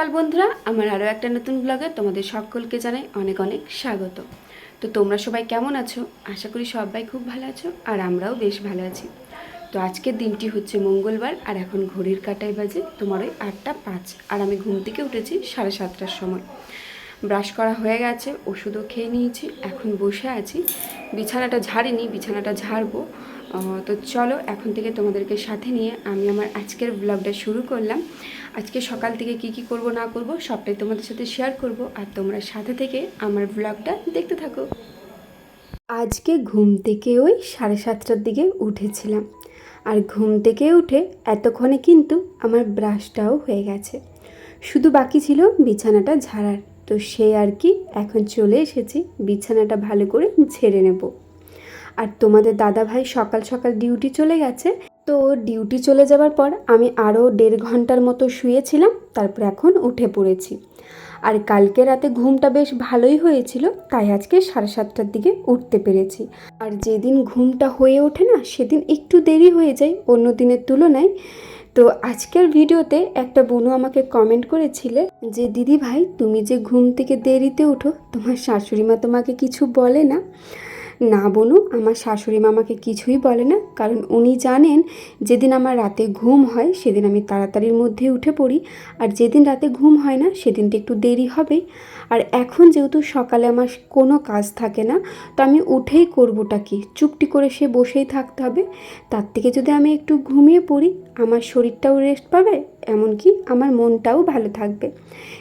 সকাল বন্ধুরা, আমার আরও একটা নতুন ব্লগে তোমাদের সকলকে জানাই অনেক অনেক স্বাগত। তো তোমরা সবাই কেমন আছো? আশা করি সবাই খুব ভালো আছো আর আমরাও বেশ ভালো আছি। তো আজকের দিনটি হচ্ছে মঙ্গলবার আর এখন ঘড়ির কাটায় বাজে তোমার ওই আটটা পাঁচ আর আমি ঘুম থেকে উঠেছি সাড়ে সাতটার সময়। ব্রাশ করা হয়ে গেছে, ওষুধও খেয়ে নিয়েছি, এখন বসে আছি। বিছানাটা ঝাড়িনি, বিছানাটা ঝাড়বো। তো চলো এখন থেকে তোমাদেরকে সাথে নিয়ে আমি আমার আজকের ব্লগটা শুরু করলাম। আজকে সকাল থেকে কি কি করব না করব সবটাই তোমাদের সাথে শেয়ার করব। আর তোমরা সাথে থেকে আমার ব্লগটা দেখতে থাকো। আজকে ঘুম থেকে ওই সাড়ে সাতটার দিকে উঠেছিলাম। আর ঘুম থেকে উঠে এতক্ষণে কিন্তু আমার ব্রাশটাও হয়ে গেছে। শুধু বাকি ছিল বিছানাটা ঝাড়ার। তো সে আর কি, এখন চলে এসেছি বিছানাটা ভালো করে ঝেড়ে নেব। আর তোমাদের দাদা ভাই সকাল সকাল ডিউটি চলে গেছে। তো ডিউটি চলে যাওয়ার পর আমি আরও দেড় ঘণ্টার মতো শুয়েছিলাম, তারপর এখন উঠে পড়েছি। আর কালকে রাতে ঘুমটা বেশ ভালোই হয়েছিল, তাই আজকে সাড়ে সাতটার দিকে উঠতে পেরেছি। আর যেদিন ঘুমটা হয়ে ওঠে না, সেদিন একটু দেরি হয়ে যায় অন্য দিনের তুলনায়। তো আজকের ভিডিওতে একটা বোনু আমাকে কমেন্ট করেছিলে যে দিদি ভাই তুমি যে ঘুম থেকে দেরিতে উঠো, তোমার শাশুড়ি মা তোমাকে কিছু বলে না? না বনু আমার শাশুড়ি মামাকে কিছুই বলে না। কারণ উনি জানেন, যেদিন আমার রাতে ঘুম হয়, সেদিন আমি তাড়াতাড়ির মধ্যে উঠে পড়ি। আর যেদিন রাতে ঘুম হয় না, সেদিনটা একটু দেরি হবেই। আর এখন যেহেতু সকালে আমার কোনো কাজ থাকে না, তো আমি উঠেই করবোটা কি? চুপটি করে সে বসেই থাকতে হবে। তার থেকে যদি আমি একটু ঘুমিয়ে পড়ি, আমার শরীরটাও রেস্ট পাবে, এমনকি আমার মনটাও ভালো থাকবে।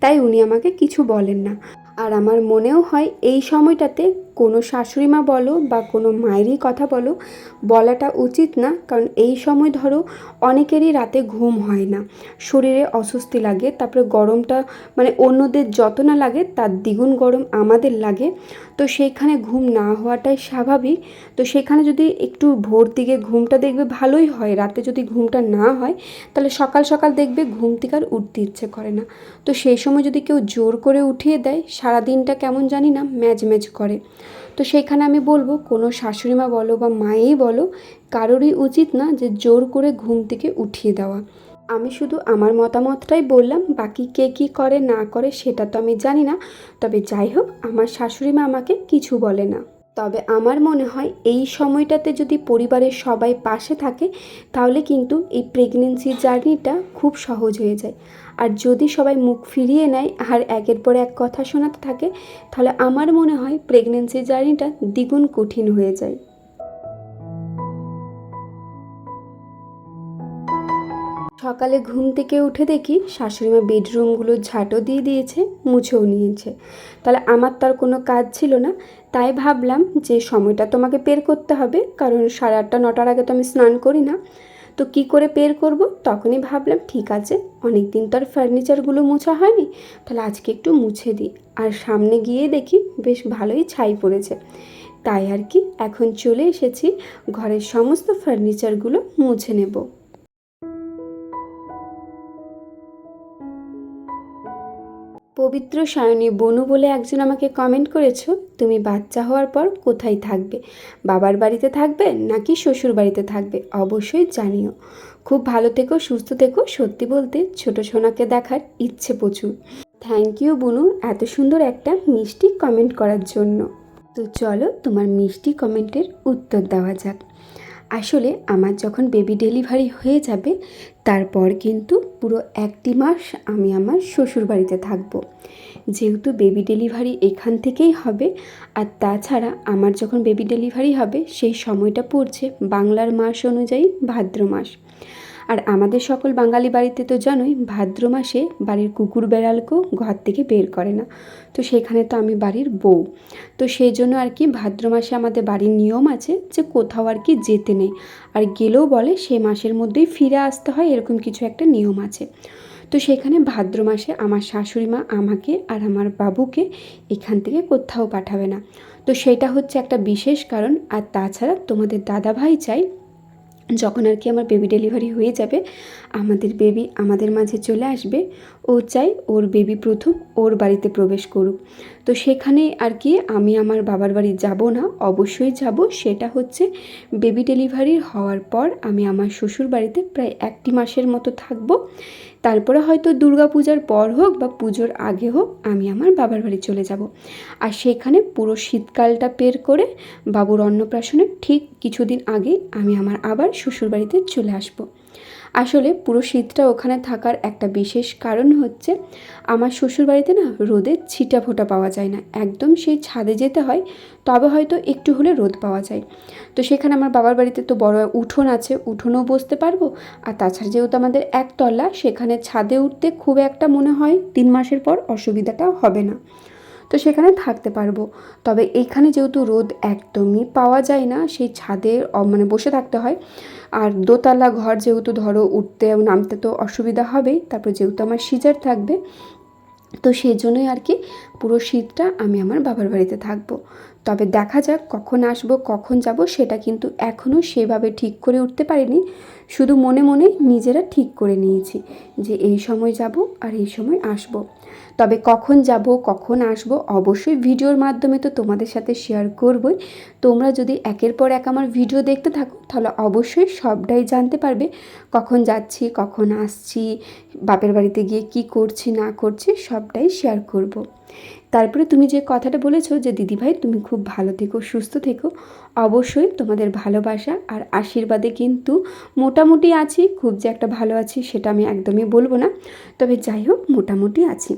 তাই উনি আমাকে কিছু বলেন না। আর আমার মনেও হয়, এই সময়টাতে কোনো শাশুড়ি মা বলো বা কোনো মায়েরই কথা বলো, বলাটা উচিত না। কারণ এই সময় ধরো অনেকেরই রাতে ঘুম হয় না। শরীরে অস্বস্তি লাগে, তারপরে গরমটা মানে অন্যদের যত না লাগে, তার দ্বিগুণ গরম আমাদের লাগে। তো সেইখানে ঘুম না হওয়াটাই স্বাভাবিক। তো সেখানে যদি একটু ভোর দিকে ঘুমটা দেখবে ভালোই হয়। রাতে যদি ঘুমটা না হয়, তাহলে সকাল সকাল দেখবে ঘুম থেকে আর উঠতে ইচ্ছে করে না। তো সেই সময় যদি কেউ জোর করে উঠিয়ে দেয় সারা দিনটা কেমন জানি না ম্যাজ ম্যাজ করে। তো সেইখানে আমি বলব, কোনো শাশুড়ি মা বলো বা মায়েই বলো, কারোরই উচিত না যে জোর করে ঘুম থেকে উঠিয়ে দেওয়া। আমি শুধু আমার মতামতটাই বললাম, বাকি কে কি করে না করে সেটা তো আমি জানি না। তবে যাই হোক, আমার শাশুড়ি মা আমাকে কিছু বলে না। তবে আমার মনে হয় এই সময়টাতে যদি পরিবারের সবাই পাশে থাকে, তাহলে কিন্তু এই প্রেগনেন্সির জার্নিটা খুব সহজ হয়ে যায়। আর যদি সবাই মুখ ফিরিয়ে নেয় আর একের পর এক কথা শোনাতে থাকে, তাহলে আমার মনে হয় প্রেগনেন্সি জার্নিটা দ্বিগুণ কঠিন হয়ে যায়। সকালে ঘুম থেকে উঠে দেখি শাশুড়িমা বেডরুমগুলো ঝাঁটও দিয়ে দিয়েছে, মুছেও নিয়েছে। তাহলে আমার তার কোনো কাজ ছিল না, তাই ভাবলাম যে সময়টা তোমাকে বের করতে হবে, কারণ সাড়ে আটটা, নটার আগে তো আমি স্নান করি না। তো কি করে বের করব? তখনই ভাবলাম, ঠিক আছে অনেক দিন তো আর ফার্নিচারগুলো মোছা হয়নি, তাহলে আজকে একটু মুছে দিই। আর সামনে গিয়ে দেখি বেশ ভালোই ছাই পড়েছে। তাই আর কি, এখন চলে এসেছি, ঘরের সমস্ত ফার্নিচারগুলো মুছে নেব। পবিত্র সায়নী বনু বলে একজন আমাকে কমেন্ট করেছ, তুমি বাচ্চা হওয়ার পর কোথায় থাকবে? বাবার বাড়িতে থাকবে নাকি শ্বশুর বাড়িতে থাকবে? অবশ্যই জানিও। খুব ভালো থেকো, সুস্থ থেকো, সত্যি বলতে ছোট সোনাকে দেখার ইচ্ছে প্রচুর। থ্যাংক ইউ বনু, এত সুন্দর একটা মিষ্টি কমেন্ট করার জন্য। তো চলো তোমার মিষ্টি কমেন্টের উত্তর দেওয়া যাক। আসলে আমার যখন বেবি ডেলিভারি হয়ে যাবে, তারপর কিন্তু পুরো একটি মাস আমি আমার শ্বশুর বাড়িতে থাকব। যেহেতু বেবি ডেলিভারি এখান থেকেই হবে, আর তাছাড়া আমার যখন বেবি ডেলিভারি হবে, সেই সময়টা পড়ছে বাংলার মাস অনুযায়ী ভাদ্র মাস। আর আমাদের সকল বাঙালি বাড়িতে তো জানোই ভাদ্র মাসে বাড়ির কুকুর বেড়ালকেও ঘর থেকে বের করে না। তো সেখানে তো আমি বাড়ির বউ। তো সেই জন্য আর কি ভাদ্র মাসে আমাদের বাড়ির নিয়ম আছে যে কোথাও আর কি যেতে নেই। আর গেলেও বলে সে মাসের মধ্যেই ফিরে আসতে হয়, এরকম কিছু একটা নিয়ম আছে। তো সেখানে ভাদ্র মাসে আমার শাশুড়ি মা আমাকে আর আমার বাবুকে এখান থেকে কোথাও পাঠাবে না। তো সেটা হচ্ছে একটা বিশেষ কারণ। আর তাছাড়া তোমাদের দাদা ভাই চাই যখন আর কি আমার বেবি ডেলিভারি হয়ে যাবে আমাদের বেবি আমাদের মাঝে চলে আসবে ও চাই ওর বেবি প্রথম ওর বাড়িতে প্রবেশ করুক। তো সেখানে আর কি আমি আমার বাবার বাড়ি যাব না, অবশ্যই যাব। সেটা হচ্ছে বেবি ডেলিভারি হওয়ার পর আমি আমার শ্বশুর বাড়িতে প্রায় একটি মাসের মতো থাকব। তারপরে হয়তো দুর্গা পূজার পর হোক বা পুজোর আগে হোক আমি আমার বাবার বাড়ি চলে যাব। আর সেখানে পুরো শীতকালটা পের করে বাবুর অন্নপ্রাশনের ঠিক কিছুদিন আগে আমি আমার আবার শ্বশুর বাড়িতে চলে আসব। আসলে পুরো শীতটা ওখানে থাকার একটা বিশেষ কারণ হচ্ছে আমার শ্বশুর বাড়িতে না রোদে ছিটা ফোটা পাওয়া যায় না। একদম সেই ছাদে যেতে হয়, তবে হয়তো একটু হলে রোদ পাওয়া যায়। তো সেখানে আমার বাবার বাড়িতে তো বড় উঠোন আছে, উঠোনেও বসতে পারব। আর তাছাড়া যেহেতু আমাদের একতলা, সেখানে ছাদে উঠতে খুব একটা মনে হয় তিন মাসের পর অসুবিধাটা হবে না। তো সেখানে থাকতে পারব। তবে এইখানে যেহেতু রোদ একদমই পাওয়া যায় না, সেই ছাদে মানে বসে থাকতে হয়। আর দোতলা ঘর যেহেতু ধরো উঠতে নামতে তো অসুবিধা হবেই তারপর যেহেতু আমার সিজার থাকবে, তো সেই জন্যই আর কি পুরো শীতটা আমি আমার বাবার বাড়িতে থাকব। তবে দেখা যাক কখন আসব, কখন যাব, সেটা কিন্তু এখনও সেভাবে ঠিক করে উঠতে পারিনি। শুধু মনে মনে নিজেরা ঠিক করে নিয়েছি যে এই সময় যাব আর এই সময় আসব। তবে কখন যাব, কখন আসব, অবশ্যই ভিডিওর মাধ্যমে তো তোমাদের সাথে শেয়ার করবই তোমরা যদি একের পর এক আমার ভিডিও দেখতে থাকো, তাহলে অবশ্যই সবটাই জানতে পারবে কখন যাচ্ছি, কখন আসছি, বাপের বাড়িতে গিয়ে কি করছি, না করছি, সবটাই শেয়ার করব। তারপরে তুমি যে কথাটা বলেছ যে, দিদিভাই, তুমি খুব ভালো থেকো, সুস্থ থেকো। অবশ্যই তোমাদের ভালোবাসা আর আশীর্বাদে কিন্তু মোটামুটি আছি, খুব যে একটা ভালো আছি সেটা আমি একদমই বলব না। তবে যাই হোক, মোটামুটি আছি।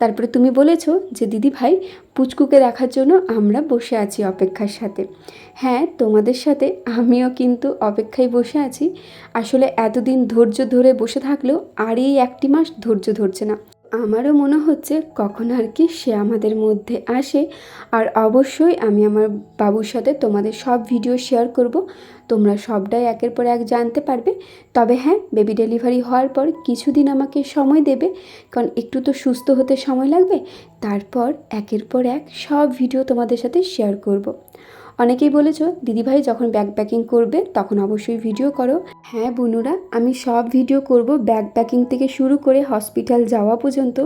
তারপরে তুমি বলেছ যে দিদি ভাই পুচকুকে দেখার জন্য আমরা বসে আছি অপেক্ষার সাথে। হ্যাঁ তোমাদের সাথে আমিও কিন্তু অপেক্ষায় বসে আছি। আসলে এতদিন ধৈর্য ধরে বসে থাকলেও আর এই একটি মাস ধৈর্য ধরছে না। আমারও মনে হচ্ছে কখন আর কি সে আমাদের মধ্যে আসে। আর অবশ্যই আমি আমার বাবুর সাথে তোমাদের সব ভিডিও শেয়ার করব। তোমরা সবটাই একের পর এক জানতে পারবে। তবে হ্যাঁ বেবি ডেলিভারি হওয়ার পর কিছুদিন আমাকে সময় দেবে। কারণ একটু তো সুস্থ হতে সময় লাগবে। তারপর একের পর এক সব ভিডিও তোমাদের সাথে শেয়ার করব। অনেকেই বলেছ, দিদিভাই যখন ব্যাগ প্যাকিং করবে, তখন অবশ্যই ভিডিও করো। হ্যাঁ বুনুরা আমি সব ভিডিও করব ব্যাগ প্যাকিং থেকে শুরু করে হসপিটাল যাওয়া পর্যন্ত।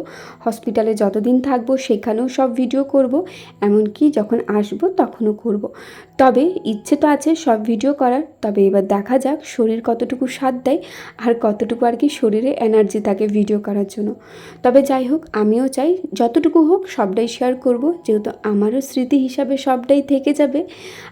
হসপিটালে যতদিন থাকব সেখানেও সব ভিডিও করব, এমনকি যখন আসব তখনও করব। তবে ইচ্ছে তো আছে সব ভিডিও করার, তবে এবার দেখা যাক শরীর কতটুকু সাথ দেয় আর কতটুকু আর কি শরীরে এনার্জি থাকে ভিডিও করার জন্য। তবে যাই হোক, আমিও চাই যতটুকু হোক সবটাই শেয়ার করব, যেহেতু আমারও স্মৃতি হিসাবে সবটাই থেকে যাবে।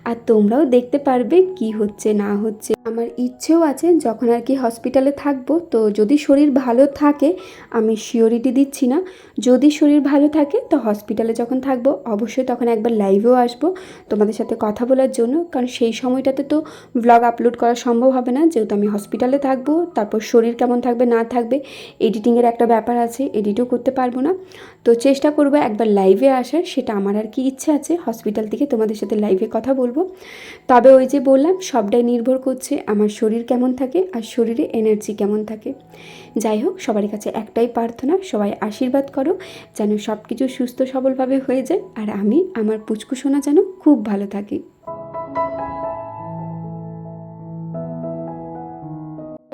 আর তোমরাও দেখতে পারবে কি হচ্ছে না হচ্ছে। আমার ইচ্ছেও আছে যখন আর কি হসপিটালে থাকব, তো যদি শরীর ভালো থাকে, আমি শিওরিটি দিচ্ছি না। যদি শরীর ভালো থাকে, তো হসপিটালে যখন থাকব, অবশ্যই তখন একবার লাইভেও আসব তোমাদের সাথে কথা বলার জন্য। কারণ সেই সময়টাতে তো ব্লগ আপলোড করা সম্ভব হবে না। যেহেতু আমি হসপিটালে থাকব, তারপর শরীর কেমন থাকবে, না থাকবে এডিটিংয়ের একটা ব্যাপার আছে এডিটও করতে পারব না। তো চেষ্টা করব একবার লাইভে আসার, সেটা আমার আর কি ইচ্ছে আছে। হসপিটাল থেকে তোমাদের সাথে লাইভে কথা বলব। তবে ওই যে বললাম, সবটাই নির্ভর করছে আমার শরীর কেমন থাকে আর শরীরে এনার্জি কেমন থাকে। যাই হোক, সবার কাছে একটাই প্রার্থনা, সবাই আশীর্বাদ করো যেন সব কিছু সুস্থ সবলভাবে হয়ে যায়। আর আমি, আমার পুচকু সোনা যেন খুব ভালো থাকি।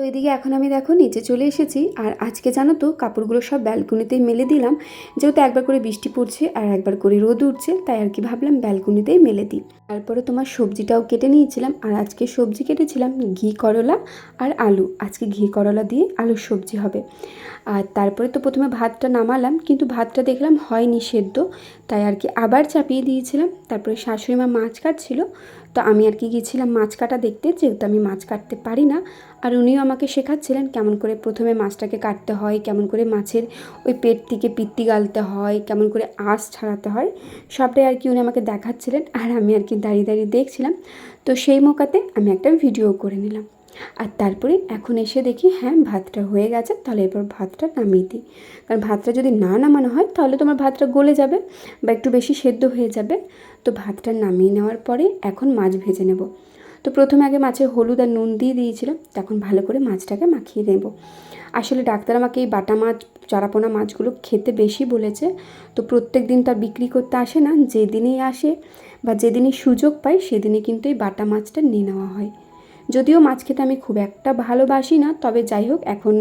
তো এদিকে এখন আমি দেখো নিচে চলে এসেছি। আর আজকে জানো তো, কাপড়গুলো সব ব্যালকনিতেই মেলে দিলাম। যেহেতু একবার করে বৃষ্টি পড়ছে আর একবার করে রোদ উঠছে, তাই আর কি ভাবলাম ব্যালকনিতেই মেলে দিই। তারপরে তোমার সবজিটাও কেটে নিয়েছিলাম। আর আজকে সবজি কেটেছিলাম ঘি, করলা আর আলু। আজকে ঘি, করলা দিয়ে আলুর সবজি হবে। আর তারপরে তো প্রথমে ভাতটা নামালাম, কিন্তু ভাতটা দেখলাম হয়নি সেদ্ধ। তাই আর কি আবার চাপিয়ে দিয়েছিলাম। তারপরে শাশুড়ি মা মাছ কাটছিল। তো আমি আর কি গিয়েছিলাম মাছ কাটা দেখতে, যেহেতু আমি মাছ কাটতে পারি না। আর উনিও আমাকে শেখাচ্ছিলেন কেমন করে প্রথমে মাছটাকে কাটতে হয়, কেমন করে মাছের ওই পেট থেকে পিত্তি গালতে হয়, কেমন করে আঁশ ছাড়াতে হয়। সবটাই আর কি উনি আমাকে দেখাচ্ছিলেন আর আমি আর কি দাঁড়িয়ে দাঁড়িয়ে দেখছিলাম। তো সেই মোকাতে আমি একটা ভিডিও করে নিলাম। আর তারপরে এখন এসে দেখি হ্যাঁ ভাতটা হয়ে গেছে, তাহলে এরপর ভাতটা নামিয়ে দিই। কারণ ভাতটা যদি না নামানো হয়, তাহলে তোমার ভাতটা গলে যাবে বা একটু বেশি সেদ্ধ হয়ে যাবে। তো ভাতটা নামিয়ে নেওয়ার পরে এখন মাছ ভেজে নেব। তো প্রথমে আগে মাছের হলুদ আর নুন দিয়ে দিয়েছিলাম তখন ভালো করে মাছটাকে মাখিয়ে নেব। আসলে ডাক্তার আমাকে এই বাটা মাছ, চারাপোনা মাছগুলো খেতে বেশি বলেছে। তো প্রত্যেক দিন তার বিক্রি করতে আসে না, যেদিনই আসে বা যেদিনই সুযোগ পাই, সেদিনই কিন্তু এই বাটা মাছটা নিয়ে নেওয়া হয়। যদিও মাছ খেতে আমি খুব একটা ভালোবাসি না, তবে যাই হোক, এখন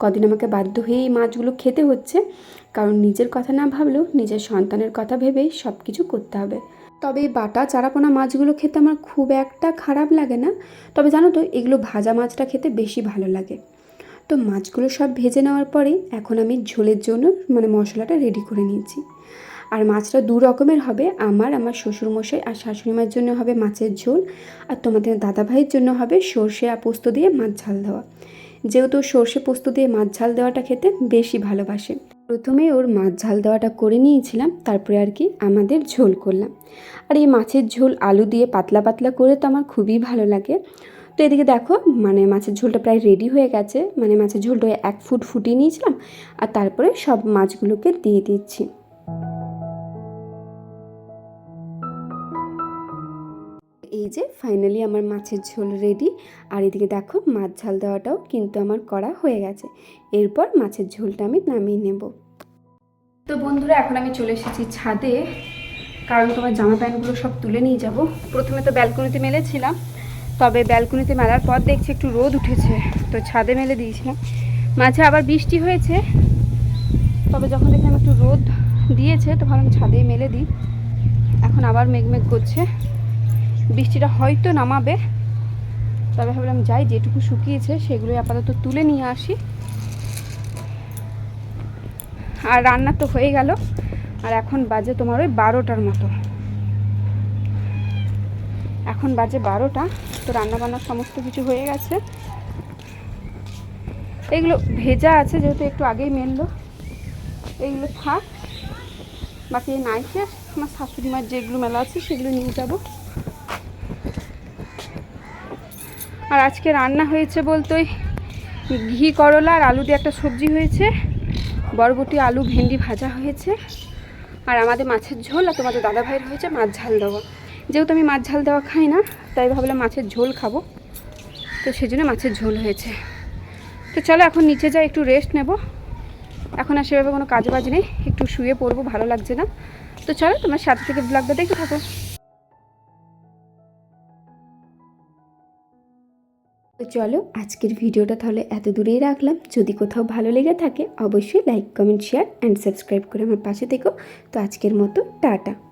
কদিন আমাকে বাধ্য হয়েই মাছগুলো খেতে হচ্ছে। কারণ নিজের কথা না ভাবলেও, নিজের সন্তানের কথা ভেবেই সব কিছু করতে হবে। তবে বাটা, চারাপোনা মাছগুলো খেতে আমার খুব একটা খারাপ লাগে না। তবে জানো তো, এগুলো ভাজা মাছটা খেতে বেশি ভালো লাগে। তো মাছগুলো সব ভেজে নেওয়ার পরেই এখন আমি ঝোলের জন্য মানে মশলাটা রেডি করে নিয়েছি। আর মাছটা দু রকমের হবে, আমার আমার শ্বশুরমশাই আর শাশুড়ি মায়ের জন্য হবে মাছের ঝোল আর তোমাদের দাদা ভাইয়ের জন্য হবে সর্ষে আর পোস্ত দিয়ে মাছ ঝাল দেওয়া। যেহেতু সর্ষে পোস্ত দিয়ে মাছ ঝাল দেওয়াটা খেতে বেশি ভালোবাসে। প্রথমে ওর মাছ ঝাল দেওয়াটা করে নিয়েছিলাম, তারপরে আর কি আমাদের ঝোল করলাম। আর এই মাছের ঝোল আলু দিয়ে পাতলা পাতলা করে তো আমার খুবই ভালো লাগে। তো এদিকে দেখো মানে মাছের ঝোলটা প্রায় রেডি হয়ে গেছে মানে মাছের ঝোলটা এক ফুট ফুটিয়ে নিয়েছিলাম, আর তারপরে সব মাছগুলোকে দিয়ে দিচ্ছি। এই যে ফাইনালি আমার মাছের ঝোল রেডি আর এদিকে দেখো মাছ ঝাল দেওয়াটাও কিন্তু আমার করা হয়ে গেছে। এরপর মাছের ঝোলটা আমি নামিয়ে নেব। তো বন্ধুরা, এখন আমি চলে এসেছি ছাদে। কারণ তোমার জামা প্যান্টগুলো সব তুলে নিয়ে যাব। প্রথমে তো ব্যালকনিতে মেলেছিলাম। তবে ব্যালকনিতে মেলার পর দেখছি একটু রোদ উঠেছে। তো ছাদে মেলে দিয়েছিলাম। মাঝে আবার বৃষ্টি হয়েছে। তবে যখন দেখলাম একটু রোদ দিয়েছে, তো ভাবলাম ছাদে মেলে দিই। এখন আবার মেঘমেঘ করছে। বৃষ্টিটা হয়তো নামাবে, তবে ভাবলাম যাই, যেটুকু শুকিয়েছে সেগুলোই আপাতত তুলে নিয়ে আসি। আর রান্না তো হয়ে গেল, আর এখন বাজে তোমার ওই বারোটার মতো। এখন বাজে বারোটা, তো রান্না বান্না সমস্ত কিছু হয়ে গেছে। এগুলো ভেজা আছে, যেহেতু একটু আগেই মেললো। এইগুলো থাক, বাকি নাইকে আমার শাশুড়ি মার যেগুলো মেলা আছে সেগুলো নিয়ে যাব। আর আজকে রান্না হয়েছে বলতে ওই ঘি, করলা আর আলু দিয়ে একটা সবজি হয়েছে। বরবটি, আলু, ভেন্ডি ভাজা হয়েছে। আর আমাদের মাছের ঝোল আর তোমাদের দাদা ভাইয়ের হয়েছে মাছ ঝাল দেওয়া। যেহেতু আমি মাছ ঝাল দেওয়া খাই না, তাই ভাবলাম মাছের ঝোল খাব। তো সেই জন্য মাছের ঝোল হয়েছে। তো চলো এখন নিচে যাই, একটু রেস্ট নেব। এখন আর সেভাবে কোনো কাজ বাজ নেই। একটু শুয়ে পড়ব, ভালো লাগছে না। তো চলো তোমার সাথে থেকে ব্লগটা দেখতে থাকো। চলো আজকের ভিডিওটা তাহলে এত দূরেই রাখলাম। যদি কোথাও ভালো লেগে থাকে, অবশ্যই like comment share and subscribe করে আমার পাশে থেকো। তো আজকের মতো, টাটা।